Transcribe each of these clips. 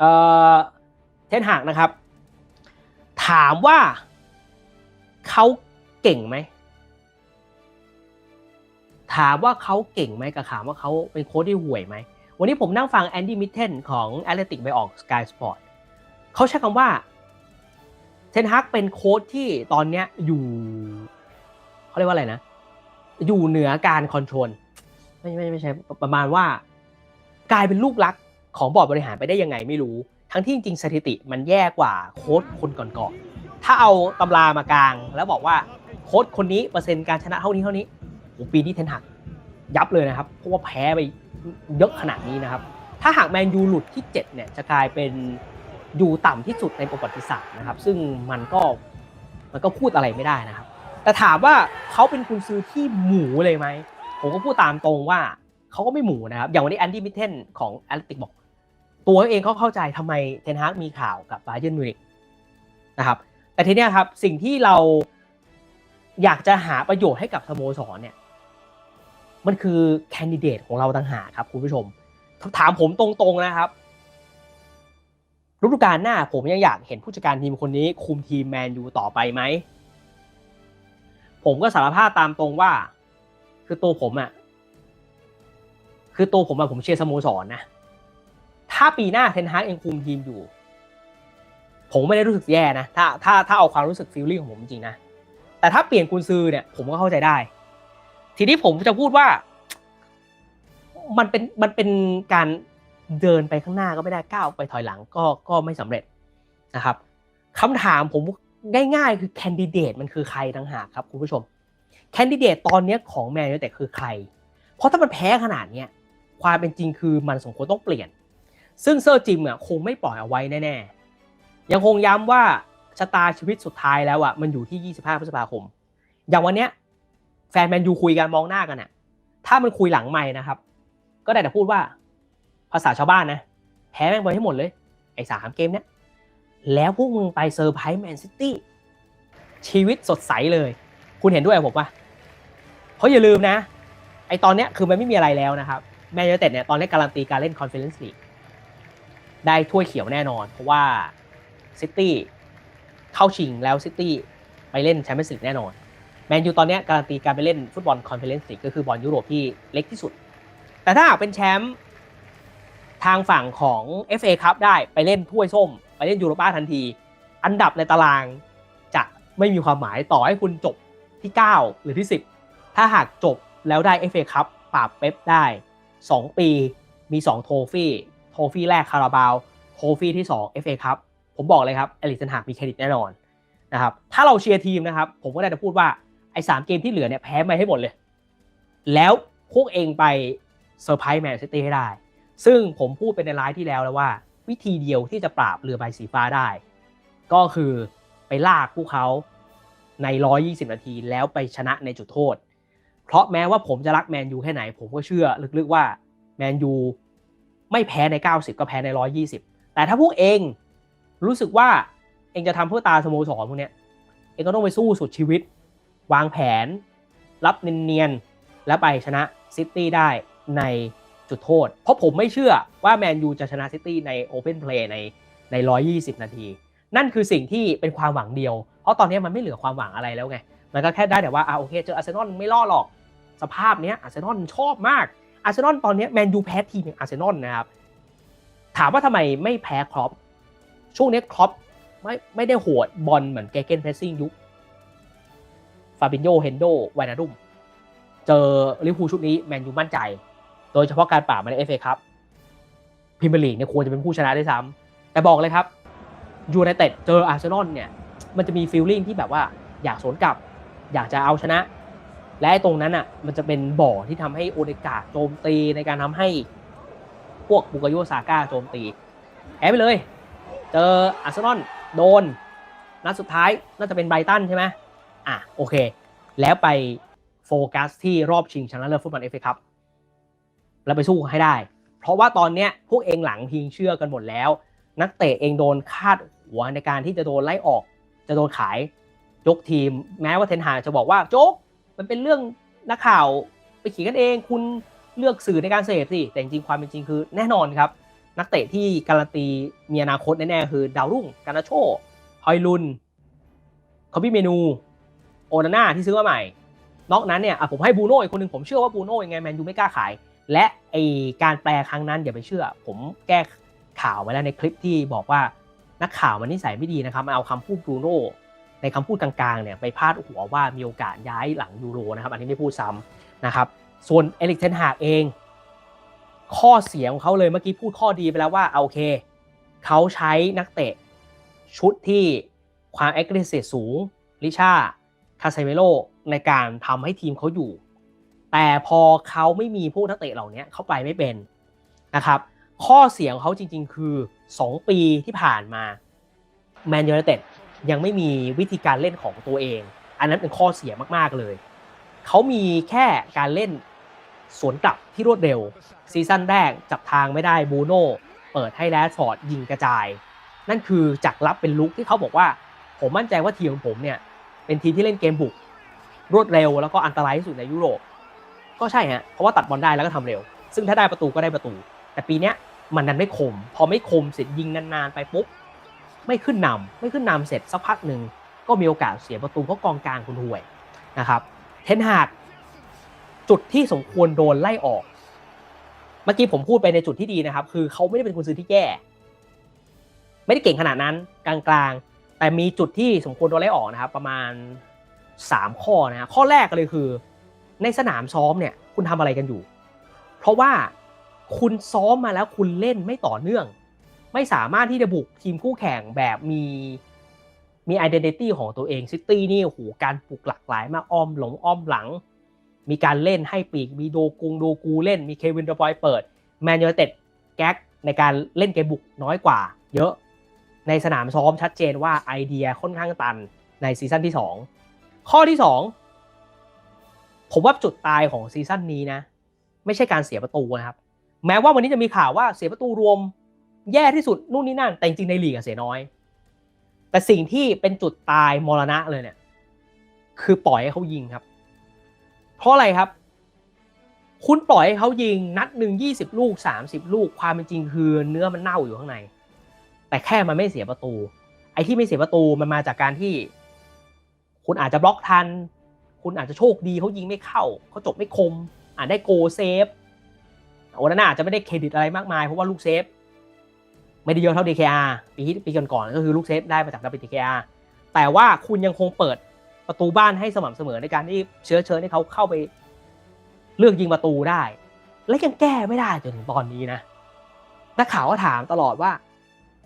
เอ่อเทนหากนะครับ ถามว่าเขาเก่งไหม ถามว่าเขาเก่งไหมกับถามว่าเขาเป็นโค้ชที่ห่วยไหม วันนี้ผมนั่งฟังแอนดี้มิทเทนของ a t l e t i c ไปออก Sky Sport เขาใช้คำว่าเทนฮักเป็นโค้ชที่ตอนเนี้ยอยู่เขาเรียกว่าอะไรนะ อยู่เหนือการคอนโทรลไม่ไม่ไม่ใช่ประมาณว่ากลายเป็นลูกรัก ของบอร์ดบริหารไปได้ยังไงไม่รู้ ทั้งที่จริงสถิติมันแย่กว่าโค้ชคนก่อนๆถ้าเอาตำรามากลาง แล้วบอกว่าโค้ชคนนี้เปอร์เซ็นต์การชนะเท่านี้เท่านี้โอ้ปีนี้เทนหักยับเลยนะครับเพราะว่าแพ้ไปเยอะขนาดนี้นะครับ ถ้าหากแมนยูหลุดที่ 7 เนี่ยจะกลายเป็นอยู่ต่ำที่สุดในประวัติศาสตร์นะครับ ซึ่งมันก็มันก็พูดอะไรไม่ได้นะครับ แต่ถามว่าเขาเป็นคุณซื้อที่หมูเลยไหมผมก็พูดตามตรงว่าเขาก็ไม่หมูนะครับ อย่างวันนี้แอนดี้มิทเทนของแอตติกบอก ตัวเขาเองเขาเข้าใจทำไมเทนฮากมีข่าวกับบาเยิร์นมิวนิกนะครับ แต่ทีเนี้ยครับสิ่งที่เราอยากจะหาประโยชน์ให้กับสโมสรเนี่ย มันคือแคนดิเดตของเราต่างหากครับคุณผู้ชม ถามผมตรงๆนะครับฤดูกาลหน้าผมยังอยากเห็นผู้จัดการทีมคนนี้ คุมทีมแมนยูต่อไปไหม ผมก็สารภาพตามตรงว่า คือตัวผมอะคือตัวผมอะผมเชียร์สโมสรนะ ถ้าปีหน้าเทนฮากเองคุมทีมอยู่ ผมไม่ได้รู้สึกแย่นะ ถ้าถ้าถ้าเอาความรู้สึกฟีลลิ่งของผมจริงนะ แต่ถ้าเปลี่ยนกุนซือเนี่ย ผมก็เข้าใจได้ ทีนี้ผมจะพูดว่า มันเป็นมันเป็นการเดินไปข้างหน้าก็ไม่ได้ก้าวไปถอยหลังก็ก็ไม่สำเร็จนะครับคำถามผมง่ายๆคือแคนดิเดตมันคือใครต่างหากครับคุณผู้ชมแคนดิเดตตอนนี้ของแมนยูแต่คือใคร เพราะถ้ามันแพ้ขนาดเนี้ยความเป็นจริงคือมันสมควรต้องเปลี่ยน ซึ่งเซอร์จิมอะคงไม่ปล่อยเอาไว้แน่ๆ ยังคงย้ำว่าชะตาชีวิตสุดท้ายแล้วอะมันอยู่ที่ 25 พฤษภาคม อย่างวันเนี้ยแฟนแมนยูคุยกันมองหน้ากันอะ ถ้ามันคุยหลังไม่นะครับ ก็ได้แต่พูดว่าภาษาชาวบ้านนะ แพ้แม่งไปให้หมดเลย ไอ้สามเกมเนี้ยแล้วพวกมึงไปเซอร์ไพรส์แมนซิตี้ชีวิตสดใสเลย คุณเห็นด้วยผมปะเพราะอย่าลืมนะ ไอตอนเนี้ยคือมันไม่มีอะไรแล้วนะครับ แมนยูเต็ดเนี่ยตอนนี้การันตีการเล่นคอนเฟอเรนซ์ลีก ได้ถ้วยเขียวแน่นอน เพราะว่าซิตี้เข้าชิงแล้วซิตี้ไปเล่นแชมเปี้ยนส์ลีกแน่นอน แมนยูตอนนี้การันตีการไปเล่นฟุตบอลคอนเฟอเรนซ์ลีกก็คือบอลยุโรปที่เล็กที่สุด แต่ถ้าหากเป็นแชมป์ทางฝั่งของ FA ครับได้ไปเล่นถ้วยส้ม ไปเล่นยูโรป้าทันที อันดับในตารางจะไม่มีความหมายต่อให้คุณจบที่ 9 หรือที่ 10 ถ้าหากจบแล้วได้ FA ครับปราบเป๊ปได้ 2 ปีมี 2 โทฟี่ ฟี่แรกคาราบาวโทฟี่ที่ 2 FA ครับผมบอกเลยครับเอลิสันหากมีเครดิตแน่นอนนะครับถ้าเราเชียร์ทีมนะครับ ผมก็ได้จะพูดว่าไอ้สามเกมที่เหลือเนี่ยแพ้ไปให้หมดเลย แล้วพวกเองไปเซอร์ไพรส์แมนซิตี้ให้ได้ ซึ่งผมพูดเป็นในไลฟ์ที่แล้วแล้วว่า วิธีเดียวที่จะปราบเรือใบสีฟ้าได้ ก็คือไปลากพวกเขาใน 120 นาทีแล้วไปชนะในจุดโทษ เพราะแม้ว่าผมจะรักแมนยูแค่ไหน ผมก็เชื่อลึกๆว่าแมนยู ไม่แพ้ใน 90 ก็แพ้ใน 120 แต่ถ้าพวกเองรู้สึกว่าเองจะทำเพื่อตาสโมสรพวกเนี้ยเองก็ต้องไปสู้สุดชีวิต วางแผน รับเนียนๆและไปชนะซิตี้ได้ในจุดโทษ เพราะผมไม่เชื่อว่าแมนยูจะชนะซิตี้ในโอเพนเพลย์ในใน 120 นาที นั่นคือสิ่งที่เป็นความหวังเดียว เพราะตอนนี้มันไม่เหลือความหวังอะไรแล้วไง มันก็แค่ได้แต่ว่าอ่าโอเคเจออาร์เซนอลไม่รอหรอก สภาพเนี้ยอาร์เซนอลชอบมาก อาร์เซนอลตอนนี้แมนยูแพ้ทีมอย่างอาร์เซนอลนะครับ ถามว่าทำไมไม่แพ้ครอปช่วงนี้ครอปไม่ไม่ได้โหดบอลเหมือนเกเกนเพรสซิ่งยุคฟาบินโยเฮนโดไวนาดุมเจอลิเวอร์พูชุดนี้แมนยูมั่นใจ โดยเฉพาะการปรามาในเอฟเอครับพรีเมียร์ลีเนี่ยควรจะเป็นผู้ชนะได้ซ้ำแต่บอกเลยครับยูไนเต็ดเจออาร์เซนอลเนี่ยมันจะมีฟีลลิ่งที่แบบว่าอยากสวนกลับ อยากจะเอาชนะ และตรงนั้นอะมันจะเป็นบ่อที่ทำให้โอเดกาโจมตีในการทำให้พวกบุกโยซาก้าโจมตีแพ้ไปเลย เจออาร์เซนอลโดน นัดสุดท้ายน่าจะเป็นไบรตันใช่ไหมอะโอเค แล้วไปโฟกัสที่รอบชิงชนะเลิศฟุตบอลเอฟเอคัพแล้วไปสู้ให้ได้ เพราะว่าตอนเนี้ยพวกเองหลังพิงเชื่อกันหมดแล้ว นักเตะเองโดนคาดหัวในการที่จะโดนไล่ออก จะโดนขายยกทีม แม้ว่าเทนหาจะบอกว่าโจ๊ก มันเป็นเรื่องนักข่าวไปเขียนกันเอง คุณเลือกสื่อในการเสพสิแต่จริงความเป็นจริงคือแน่นอนครับ นักเตะที่การันตีมีอนาคตแน่ๆคือดาวรุ่งกานาโชฮอยลุนคอบี้เมนูโอนาน่าที่ซื้อมาใหม่ นอกนั้นเนี่ยผมให้บูโน่อีกคนหนึ่งผมเชื่อว่าบูโน่ยังไงแมนยูไม่กล้าขาย และไอการแปลครั้งนั้นอย่าไปเชื่อ ผมแก้ข่าวไว้แล้วในคลิปที่บอกว่านักข่าวมันนิสัยไม่ดีนะครับมาเอาคำพูดบูโน่ ในคำพูดกลางๆเนี่ยไปพาดหัวว่ามีโอกาสย้ายหลังยูโรนะครับอันนี้ไม่พูดซ้ำนะครับส่วนเอลิกเทนฮากเอง ข้อเสียของเขาเลยเมื่อกี้พูดข้อดีไปแล้วว่าเอาโอเคเขาใช้นักเตะชุดที่ความแอคทีฟสูงลิชาคาเซเมโลในการทำให้ทีมเขาอยู่ แต่พอเขาไม่มีพวกนักเตะเหล่านี้เขาไปไม่เป็นนะครับข้อเสียของเขาจริง ๆ คือ 2 ปีที่ผ่านมาแมนยูไนเต็ด ยังไม่มีวิธีการเล่นของตัวเอง อันนั้นเป็นข้อเสียมากๆเลย เขามีแค่การเล่นสวนกลับที่รวดเร็ว ซีซั่นแรกจับทางไม่ได้บูโน่เปิดให้แรดฟอร์ดยิงกระจาย นั่นคือจากรับเป็นลุกที่เขาบอกว่า ผมมั่นใจว่าทีมของผมเนี่ย เป็นทีมที่เล่นเกมบุก รวดเร็วแล้วก็อันตรายที่สุดในยุโรป ก็ใช่ฮะเพราะว่าตัดบอลได้แล้วก็ทำเร็ว ซึ่งถ้าได้ประตูก็ได้ประตู แต่ปีนี้มันนั้นไม่คม พอไม่คมเสร็จยิงนานๆไปปุ๊บ ไม่ขึ้นนำไม่ขึ้นนำเสร็จสักพักหนึ่งก็มีโอกาสเสียประตูเพราะกองกลางคุณห่วยนะครับเทนฮากจุดที่สมควรโดนไล่ออก เมื่อกี้ผมพูดไปในจุดที่ดีนะครับ คือเขาไม่ได้เป็นคนซื้อที่แย่ ไม่ได้เก่งขนาดนั้นกลางๆ แต่มีจุดที่สมควรโดนไล่ออกนะครับ ประมาณ 3 ข้อนะข้อแรกเลยคือ ในสนามซ้อมเนี่ย คุณทำอะไรกันอยู่ เพราะว่าคุณซ้อมมาแล้วคุณเล่นไม่ต่อเนื่อง ไม่สามารถที่จะบุกทีมคู่แข่งแบบมีมี identity ของตัวเองซิตี้นี่โอ้โหการปลุกหลากหลายมากอ้อมหลงอ้อมหลัง มีการเล่นให้ปีกมีโดกุงโดกูเล่นมีเควินเดบอยเปิดแมนยูเต็ดแก๊กในการเล่นเกมบุกน้อยกว่า เยอะในสนามซ้อมชัดเจนว่าไอเดียค่อนข้างตันในซีซั่นที่ 2 ข้อที่ 2 ผมว่าจุดตายของซีซั่นนี้นะ ไม่ใช่การเสียประตูนะครับ แม้ว่าวันนี้จะมีข่าวว่าเสียประตูรวม แย่ที่สุดนู่นนี่นั่น แต่จริงในลีกเสียน้อย แต่สิ่งที่เป็นจุดตายมรณะเลยเนี่ย คือปล่อยให้เขายิงครับ เพราะอะไรครับ คุณปล่อยให้เขายิงนัดหนึ่งยี่สิบลูกสามสิบลูกความเป็นจริงคือเนื้อมันเน่าอยู่ข้างใน แต่แค่มันไม่เสียประตู ไอ้ที่ไม่เสียประตูมันมาจากการที่ คุณอาจจะบล็อกทัน คุณอาจจะโชคดีเขายิงไม่เข้าเขาจบไม่คมอาจได้โกเซฟโอนาน่าอาจจะไม่ได้เครดิตอะไรมากมายเพราะว่าลูกเซฟ ไม่ได้เยอะเท่า DKR ปีที่ปีก่อนๆก็คือลูกเซฟได้มาจาก WTKR แต่ว่าคุณยังคงเปิดประตูบ้านให้สม่ำเสมอในการที่เชื้อเชิญให้เขาเข้าไปเลือกยิงประตูได้ และยังแก้ไม่ได้จนถึงตอนนี้นะนักข่าวก็ถามตลอดว่า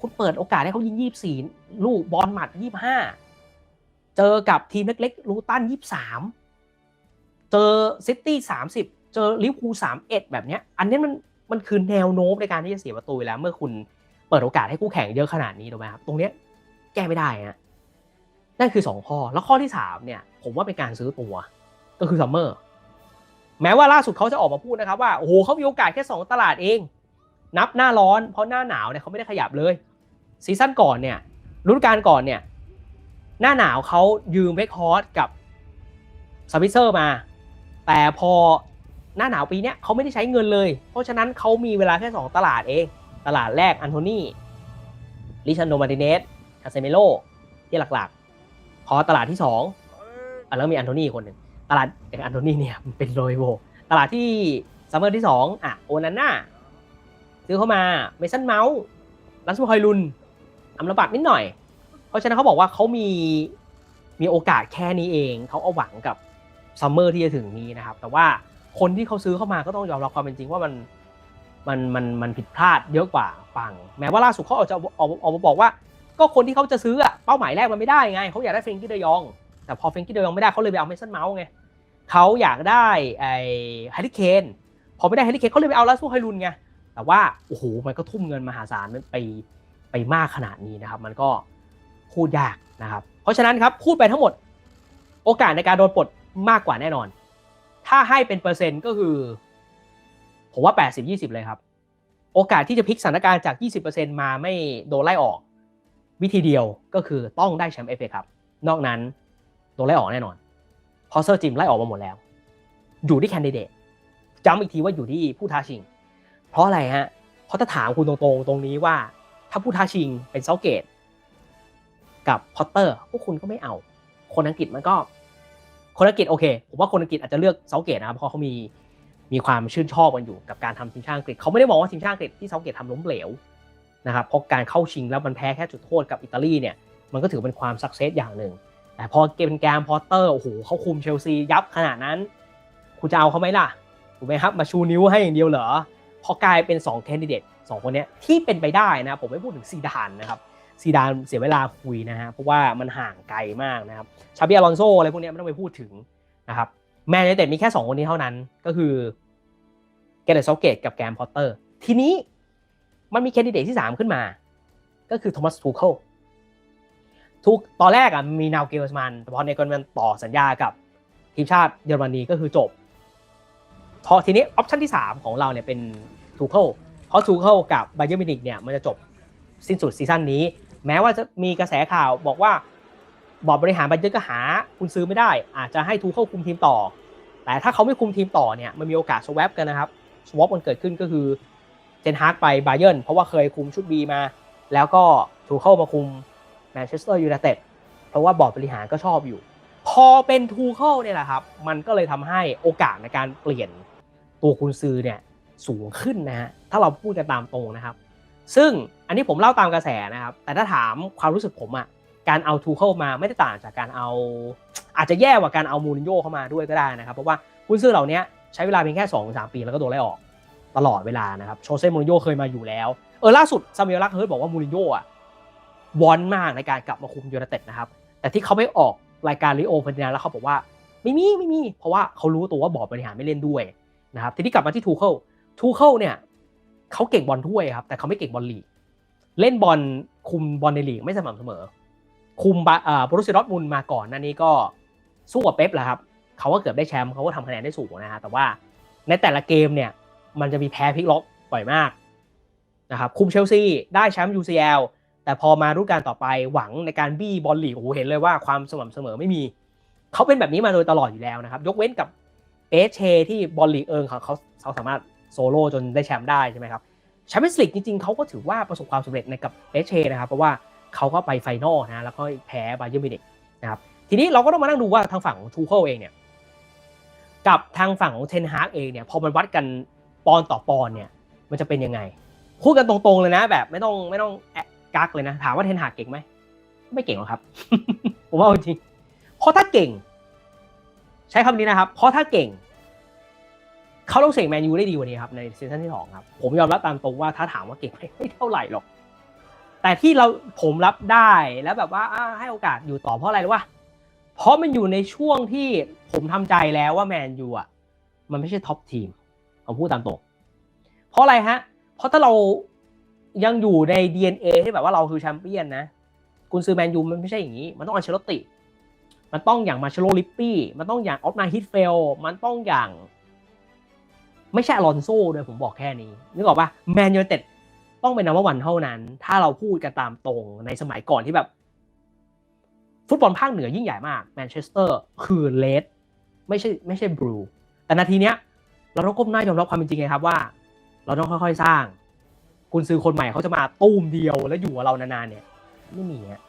คุณเปิดโอกาสให้เขายิง 24 ลูกบอลหมัด 25 เจอกับทีมเล็กๆลูตัน 23 เจอซิตี้ 30 เจอลิเวอร์พูล 31 แบบเนี้ย อันนี้มันมันคือแนวโน้มในการที่จะเสียประตูแล้วเมื่อคุณ ปิดโอกาสให้คู่แข่งเยอะขนาดนี้ถูกไหมครับตรงเนี้ยแก้ไม่ได้นะนั่นคือ 2 ข้อแล้วข้อที่ 3 เนี่ย ผมว่าเป็นการซื้อตัวก็คือซัมเมอร์แม้ว่าล่าสุดเขาจะออกมาพูดนะครับว่าโอ้โหเขามีโอกาสแค่ 2 ตลาดเอง นับหน้าร้อนเพราะหน้าหนาวเนี่ยเขาไม่ได้ขยับเลยซีซั่นก่อนเนี่ยฤดูกาลก่อนเนี่ยหน้าหนาวเขายืมเวกฮอร์สกับสวิเซอร์มา แต่พอหน้าหนาวปีเนี้ยเขาไม่ได้ใช้เงินเลย เพราะฉะนั้นเขามีเวลาแค่ 2 ตลาดเอง ตลาดแรกอันโทนีลิชันโดมาติเนสคาเซเมโลที่หลักๆ พอตลาดที่2อะแล้วมีอันโทนีคนหนึ่งตลาดแต่อันโทนีเนี่ยมันเป็นโรยโวตลาดที่ซัมเมอร์ที่2อะโอนาน่าซื้อเข้ามาเมสันเมาส์ลัสมูคอยลุนอัมรบัดนิดหน่อย เพราะฉะนั้นเขาบอกว่าเขามีมีโอกาสแค่นี้เอง เขาเอาหวังกับซัมเมอร์ที่จะถึงนี้นะครับ แต่ว่าคนที่เขาซื้อเข้ามาก็ต้องยอมรับความเป็นจริงว่ามัน มันมันมันผิดพลาดเยอะกว่าฝั่งแม้ว่าล่าสุดเขาออกจะออกออกมาบอกว่า ก็คนที่เขาจะซื้ออะเป้าหมายแรกมันไม่ได้ไงเขาอยากได้เฟรนกี้เดยอง แต่พอเฟรนกี้เดยองไม่ได้เขาเลยไปเอาเมสันเมาส์ไงเขาอยากได้ไอ้แฮร์รี่เคนพอไม่ได้แฮร์รี่เคนเขาเลยไปเอาลัสมูไฮรุนไงแต่ว่าโอ้โหมันก็ทุ่มเงินมหาศาลไปไปมากขนาดนี้นะครับ มันก็พูดยากนะครับ เพราะฉะนั้นครับพูดไปทั้งหมดโอกาสในการโดนปลดมากกว่าแน่นอน ถ้าให้เป็นเปอร์เซ็นต์ก็คือ ผมว่า 80-20 เลยครับ โอกาสที่จะพลิกสถานการณ์จาก 20%มาไม่โดนไล่ออก วิธีเดียวก็คือต้องได้แชมป์เอฟเอครับ นอกนั้นโดนไล่ออกแน่นอนพราะเซอร์จิมไล่ออกมาหมดแล้ว อยู่ที่แคนดิเดตจำอีกทีว่าอยู่ที่ผู้ท้าชิง เพราะอะไรฮะเพราะราะถ้าถามคุณตรงๆตรงนี้ว่า ถ้าผู้ท้าชิงเป็นเซาเกต กับพอตเตอร์พวกคุณก็ไม่เอา คนอังกฤษมันก็คนอังกฤษโอเค ผมว่าคนอังกฤษอาจจะเลือกเซาเกตนะครับเพราะเขามี มีความชื่นชอบกันอยู่กับการทำทีมชาติอังกฤษเขาไม่ได้มองว่าทีมชาติอังกฤษที่เซาเกตทำล้มเหลวนะครับเพราะการเข้าชิงแล้วมันแพ้แค่จุดโทษกับอิตาลีเนี่ยมันก็ถือเป็นความสักเซสอย่างหนึ่ง แต่พอเกมเป็นแกมพอตเตอร์โอ้โหเขาคุมเชลซียับขนาดนั้น คุณจะเอาเขาไหมล่ะถูกไหมครับมาชูนิ้วให้อย่างเดียวเหรอพอกลายเป็น2แคนดิเดตสองคนนี้ที่เป็นไปได้นะผมไม่พูดถึงซีดานนะครับซีดานเสียเวลาคุยนะฮะเพราะว่ามันห่างไกลมากนะครับชาบิอลอนโซอะไรพวกนี้ไม่ต้องไปพูดถึงนะครับ แมนยูเต็ดมีแค่ 2 คนนี้เท่านั้น ก็คือแกเดตซอเกตกับแกมพอตเตอร์ ทีนี้มันมีแคนดิเดตที่ 3 ขึ้นมา ก็คือโทมัสทูเคิลทุกตอนแรกอะมีนาวเกลสมันแต่พอในกรณีต่อสัญญากับทีมชาติเยอรมนีก็คือจบ พอทีนี้ออปชันที่ 3 ของเราเนี่ยเป็นทูเคิลเพราะทูเคิลกับไบเ e อร์มินิกเนี่ยมันจะจบสิ้นสุดซีซั่นนี้ แม้ว่าจะมีกระแสข่าวบอกว่า บอร์ดบริหารไบเ e อร์ก็หาคุณซื้อไม่ได้ อาจจะให้ทูเคิลคุมทีมต่อ แต่ถ้าเขาไม่คุมทีมต่อเนี่ยมันมีโอกาสสว a p กันนะครับสว a p มันเกิดขึ้นก็คือเจนฮาร์กไปไบเ e อร์เพราะว่าเคยคุมชุด B มา แล้วก็ทูเคิลมาคุมแมนเชสเตอร์ยูไนเต็ดเพราะว่าบอร์ดบริหารก็ชอบอยู่ พอเป็นทูเคิลเนี่ยแหละครับ มันก็เลยทำให้โอกาสในการเปลี่ยนตัวคุณซื้อเนี่ยสูงขึ้นนะฮะถ้าเราพูดกันตามตรงนะครับ ซึ่งอันนี้ผมเล่าตามกระแสนะครับ แต่ถ้าถามความรู้สึกผมอะ การเอาทูเคิลมาไม่ได้ต่างจากการเอาอาจจะแย่กว่าการเอามูรินโญ่เข้ามาด้วยก็ได้นะครับเพราะว่าคุณซื้อเหล่านี้ใช้เวลาเพียงแค่2อสปีแล้วก็โดนไล่ออกตลอดเวลานะครับโชเซ่มูรินโญ่เคยมาอยู่แล้วเออล่าสุดซามิเอลลักเฮิร์ตบอกว่ามูรินโญ่อะวอนมากในการกลับมาคุมยูไนเต็ดนะครับแต่ที่เขาไม่ออกรายการลิโอพันนาแล้วเขาบอกว่าไม่มีไม่มี เพราะว่าเขารู้ตัวว่าบอร์ดบริหารไม่เล่นด้วยนะครับทีนี้กลับมาที่ทูเคิลทูเคิลเนี่ยเขาเก่งบอลถ้วยครับแต่เขาไม่เก่งบอลลีกเล่นบอลคุมบอลในลีกไม่สม่ำเสมอ คุมบาอ่าบรูเซดอร์ทมุนมาก่อนนั่นนี้ก็สู้กับเป๊ปแหละครับเขาก็เกือบได้แชมป์เขาก็ทำคะแนนได้สูงนะฮะแต่ว่าในแต่ละเกมเนี่ยมันจะมีแพ้พลิกล็อกบ่อยมากนะครับคุมเชลซีได้แชมป์ UCL แต่พอมารุ่นการต่อไปหวังในการบี้บอลลีกโอ้โหเห็นเลยว่าความสม่ำเสมอไม่มี เขาเป็นแบบนี้มาโดยตลอดอยู่แล้วนะครับ ยกเว้นกับเอเชที่บอลลีกเอิงเขาเขาเขาสามารถโซโล่จนได้แชมป์ได้ใช่ไหมครับแชมเปี้ยนส์ลีกจริงๆเขาก็ถือว่าประสบความสำเร็จในกับเอเชนะครับเพราะว่า เขาก็ไปไฟนอลนะแล้วก็แพ้บาเยอร์มิวนิกนะครับทีนี้เราก็ต้องมานั่งดูว่าทางฝั่งของทูเคิลเองเนี่ยกับทางฝั่งของเทนฮากเองเนี่ยพอมันวัดกันปอนต่อปอนเนี่ยมันจะเป็นยังไงพูดกันตรงๆเลยนะ แบบไม่ต้องไม่ต้องแอะกักเลยนะ ถามว่าเทนฮากเก่งไหมไม่เก่งหรอกครับผมว่าจริงเพราะถ้าเก่ง ใช้คำนี้นะครับ เพราะถ้าเก่งเขาต้องเสกแมนยูได้ดีกว่านี้ครับในซีซั่นที่สองครับผมยอมรับตามตรงว่าถ้าถามว่าเก่งไม่เท่าไหร่หรอก แต่ที่เราผมรับได้แล้วแบบว่าให้โอกาสอยู่ต่อเพราะอะไรรู้ป่ะเพราะมันอยู่ในช่วงที่ผมทำใจแล้วว่าแมนยูอะมันไม่ใช่ท็อปทีมผมพูดตามตรงเพราะอะไรฮะ เพราะถ้าเรายังอยู่ใน DNA ที่แบบว่าเราคือแชมเปี้ยนนะกุนซือแมนยูมันไม่ใช่อย่างนี้ มันต้องอัลเชลติ มันต้องอย่างมาเชโลลิปปี้ มันต้องอย่างออฟนาฮิตเฟล มันต้องอย่าง ไม่ใช่อลอนโซ่ด้วยผมบอกแค่นี้ นึกออกปะแมนยูเต็ด ต้องเป็นนัมเบอร์วันเท่านั้น ถ้าเราพูดกันตามตรงในสมัยก่อนที่แบบ ฟุตบอลภาคเหนือยิ่งใหญ่มากแมนเชสเตอร์คือเลดไม่ใช่ไม่ใช่บลูแต่นาทีเนี้ย เราต้องก้มหน้ายอมรับความเป็นจริงไงครับว่า เราต้องค่อยๆสร้าง คุณซื้อคนใหม่เขาจะมาตู้มเดียวแล้วอยู่กับเรานานๆเนี่ย ไม่มีฮะ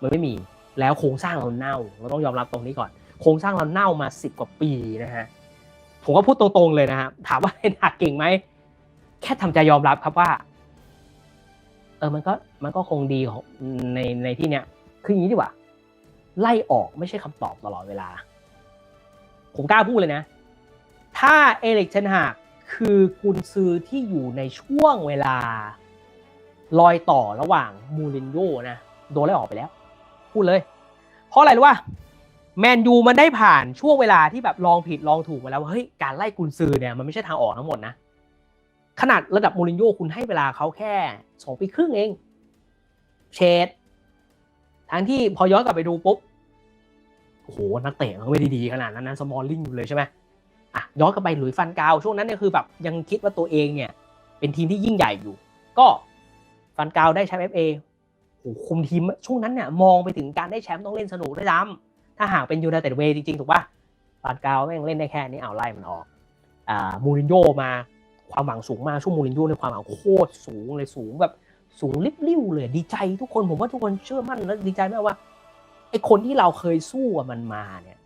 มันไม่มีแล้วโครงสร้างเราเน่า เราต้องยอมรับตรงนี้ก่อน โครงสร้างเราเน่ามาสิบกว่าปีนะฮะผมก็พูดตรงๆเลยนะฮะถามว่าเทนหักเก่งไหมแค่ทำใจยอมรับครับว่า เออมันก็มันก็คงดีของในในที่เนี้ยคืออย่างนี้ดีกว่า ไล่ออกไม่ใช่คำตอบตลอดเวลา ผมกล้าพูดเลยนะ ถ้าเอเล็กเทนหากคือกุนซือที่อยู่ในช่วงเวลารอยต่อระหว่างมูรินโญ่นะโดนไล่ออกไปแล้ว พูดเลย เพราะอะไรรู้ป่ะแมนยูมันได้ผ่านช่วงเวลาที่แบบลองผิดลองถูกมาแล้วเฮ้ยการไล่กุนซือเนี่ยมันไม่ใช่ทางออกทั้งหมดนะ ขนาดระดับมูรินโญ่คุณให้เวลาเขาแค่สองปีครึ่งเอง เชดทั้งที่พอย้อนกลับไปดูปุ๊บโอ้โหนักเตะมันไม่ได้ดีขนาดนั้นนะสมอลลิงอยู่เลยใช่ไหมอะย้อนกลับไปหลุยฟันกาวช่วงนั้นเนี่ยคือแบบยังคิดว่าตัวเองเนี่ย เป็นทีมที่ยิ่งใหญ่อยู่ ก็ฟันกาวได้แชมป์เอฟเอโอ้โหคุมทีมช่วงนั้นเนี่ยมองไปถึงการได้แชมป์ต้องเล่นสนุกด้วยซ้ำถ้าหากเป็นยูไนเต็ดเวย์จริงๆ ถูกป่ะฟันกาวแม่งเล่นได้แค่นี้เอาไล่มันออกอ่ามูรินโญ่มา ความหวังสูงมากช่วงมูรินโญ่ในความหวังโคตรสูงเลยสูงแบบสูงลิบลิ่วเลยดีใจทุกคนผมว่าทุกคนเชื่อมั่นและดีใจมากว่าไอคนที่เราเคยสู้กับมันมาเนี่ย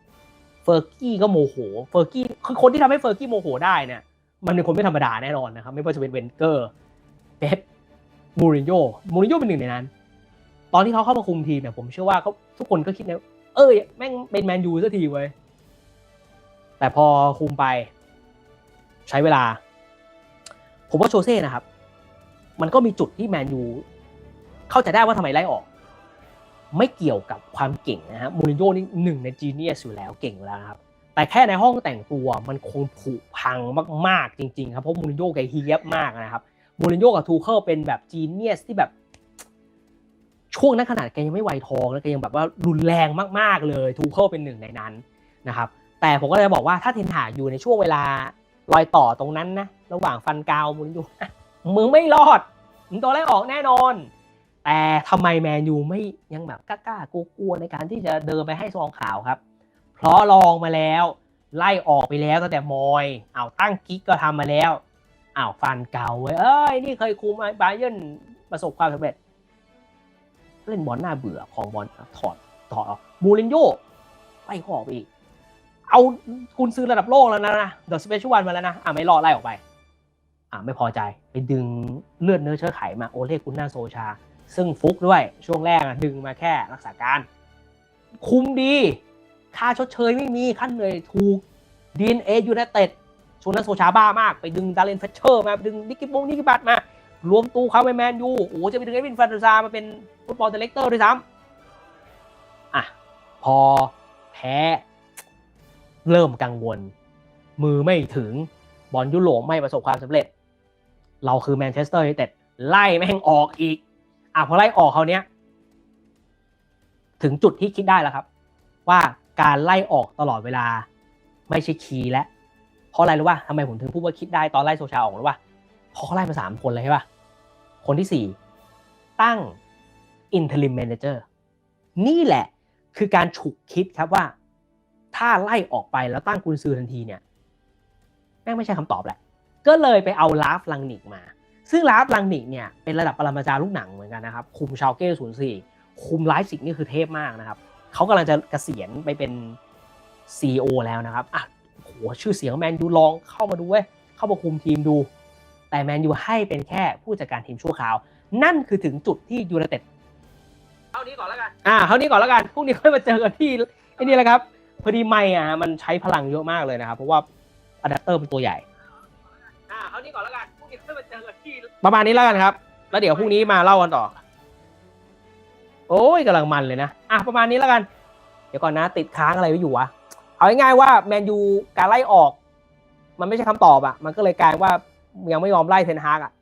เฟอร์กี้ก็โมโหเฟอร์กี้คือคนที่ทำให้เฟอร์กี้โมโหได้เนี่ยมันเป็นคนไม่ธรรมดาแน่นอนนะครับ ไม่ว่าจะเป็นเวนเกอร์เป๊ปมูรินโญ่มูรินโญ่เป็นหนึ่งในนั้น ตอนที่เขาเข้ามาคุมทีมเนี่ยผมเชื่อว่าเขาทุกคนก็คิดนะเอ้ยแม่งเป็นแมนยูสักทีเว้ยแต่พอคุมไป ใช้เวลา ผมว่าโชเซ่นะครับ มันก็มีจุดที่แมนยูเข้าใจได้ว่าทำไมไล่ออก ไม่เกี่ยวกับความเก่งนะฮะมูรินโญ่นี่หนึ่งในจีเนียสอยู่แล้วเก่งแล้วนะครับ แต่แค่ในห้องแต่งตัวมันคงผุพังมากๆจริงๆครับเพราะมูรินโญ่แกเฮียบมากนะครับมูรินโญ่กับทูเคิลเป็นแบบจีเนียสที่แบบช่วงนั้นขนาดแกยังไม่ไวทองแล้วแกยังแบบว่ารุนแรงมากๆเลยทูเคิลเป็นหนึ่งในนั้นนะครับ แต่ผมก็เลยบอกว่าถ้าเทนหาอยู่ในช่วงเวลา รอยต่อตรงนั้นนะระหว่างฟันกาวมูรินโญ่มึงไม่รอดมึงตัวไล่ออกแน่นอน แต่ทำไมแมนยูไม่ยังแบบกล้าๆกลัวๆในการที่จะเดินไปให้ซองขาวครับ เพราะลองมาแล้ว ไล่ออกไปแล้วตั้งแต่มอยเอาตั้งกิ๊กก็ทำมาแล้วอ้าวฟันเก่าเว้ยเอ้ยนี่เคยคุมไอ้บาเยนประสบความสำเร็จ เล่นบอลหน้าเบื่อของบอลถอดถอดออกมูรินโญ่ไล่เขาออกอีก เอาคุณซื้อระดับโลกแล้วนะนะเดอะสเปเชียลวันมาแล้วนะอะไม่รอไล่ออกไป อะไม่พอใจไปดึงเลือดเนื้อเชื้อไขมาโอเล่กุนนาโซชา ซึ่งฟุกด้วยช่วงแรกอะดึงมาแค่รักษาการ คุมดี ค่าชดเชยไม่มีขั้นเหนื่อยถูกดีนเอยูไนเต็ดช่วงนั้นโซชาบ้ามาก ไปดึงดาร์เลนเฟเชอร์มาดึงนิกกิบงนิกกิบัตมารวมตูเขาไปแมนยูโอ้จะไปดึงเอวินฟันดอร์ซามาเป็นฟุตบอลเดเลกเตอร์ด้วยซ้ำอะพอแพ้ เริ่มกังวล มือไม่ถึงบอลยุโรปไม่ประสบความสำเร็จ เราคือแมนเชสเตอร์ยูไนเต็ดไล่แม่งออกอีก อะพอไล่ออกเขาเนี้ย ถึงจุดที่คิดได้แล้วครับ ว่าการไล่ออกตลอดเวลา ไม่ใช่คีย์และเพราะอะไรรู้ป่ะทำไมผมถึงพูดว่าคิดได้ตอนไล่โซชาออกรู้ป่ะเพราะเขาไล่มาสามคนเลยใช่ป่ะคนที่สี่ตั้ง interim manager นี่แหละคือการฉุกคิดครับว่า ถ้าไล่ออกไปแล้วตั้งกุนซือทันทีเนี่ยแม่งไม่ใช่คำตอบแหละ ก็เลยไปเอาลาฟลังนิกมา ซึ่งลาฟลังนิกเนี่ยเป็นระดับปรมาจารย์ลูกหนังเหมือนกันนะครับคุมชาวเก้ศูนย์สี่คุมไลฟ์สิกนี่คือเทพมากนะครับเขากำลังจะเกษียณไปเป็น CEO แล้วนะครับอะโหชื่อเสียงแมนยูลองเข้ามาดูเว้ยเข้ามาคุมทีมดู แต่แมนยูให้เป็นแค่ผู้จัดการทีมชั่วคราว นั่นคือถึงจุดที่ยูไนเต็ดเท่านี้ก่อนแล้วกันอ่าเท่านี้ก่อนแล้วกันพรุ่งนี้ค่อยมาเจอกันที่ไอ้นี่แหละครับ พอดีไม่อะมันใช้พลังเยอะมากเลยนะครับ เพราะว่าอะแดปเตอร์เป็นตัวใหญ่ อ่าเท่านี้ก่อนแล้วกันพรุ่งนี้ค่อยมาเจอกันที่ประมาณนี้แล้วกันครับ แล้วเดี๋ยวพรุ่งนี้มาเล่ากันต่อ โอ้ยกำลังมันเลยนะ อะประมาณนี้แล้วกัน เดี๋ยวก่อนนะ ติดค้างอะไรไว้อยู่วะ เอาง่ายๆว่าแมนยูการไล่ออก มันไม่ใช่คำตอบอะมันก็เลยกลายว่ายังไม่ยอมไล่เทนฮากอะ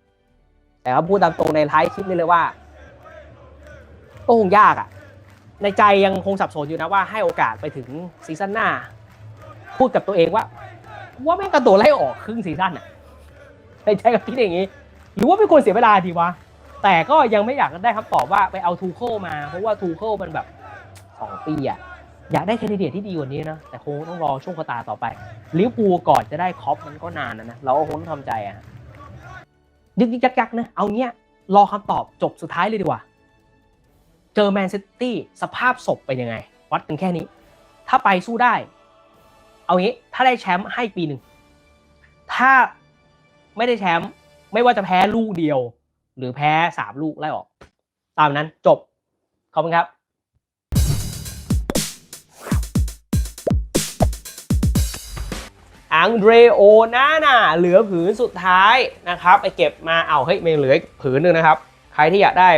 แต่ว่าพูดตามตรงในท้ายคลิปนี้เลยว่าก็คงยากอะ ในใจยังคงสับสนอยู่นะว่าให้โอกาสไปถึงซีซั่นหน้า พูดกับตัวเองว่า ว่าแม่งกระโดดไล่ออกครึ่งซีซั่นอะในใจก็คิดอย่างนี้ หรือว่าเป็นคนเสียเวลาดีวะ แต่ก็ยังไม่อยากได้คำตอบว่าไปเอาทูเคิลมา เพราะว่าทูเคิลมันแบบสองปีอะอยากได้แคนดิเดตที่ดีกว่านี้นะ แต่คงต้องรอช่วงชะตาต่อไปลิเวอร์พูลก่อนจะได้คอปมันก็นานนะนะเราก็คงต้องทำใจอะยึกยักยักนะเอาเนี้ยรอคำตอบจบสุดท้ายเลยดีกว่า เจอแมนซิตี้สภาพศพเป็นยังไง วัดกันแค่นี้ ถ้าไปสู้ได้ เอางี้ ถ้าได้แชมป์ให้ปีหนึ่ง ถ้าไม่ได้แชมป์ไม่ว่าจะแพ้ลูกเดียว หรือแพ้สามลูกไล่ออก ตามนั้นจบ ขอบคุณครับอังเดรโอนาน่าเหลือผืนสุดท้ายนะครับ ไปเก็บมาเอาเฮ้ยมันเหลือผืนหนึ่งนะครับ ใครที่อยากได้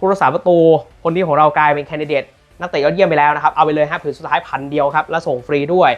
ผู้รักษาประตูคนนี้ของเรากลายเป็นแคนดิเดตนักเตะยอดเยี่ยมไปแล้วนะครับ เอาไปเลยฮะผืนสุดท้ายพันเดียวครับ แล้วส่งฟรีด้วย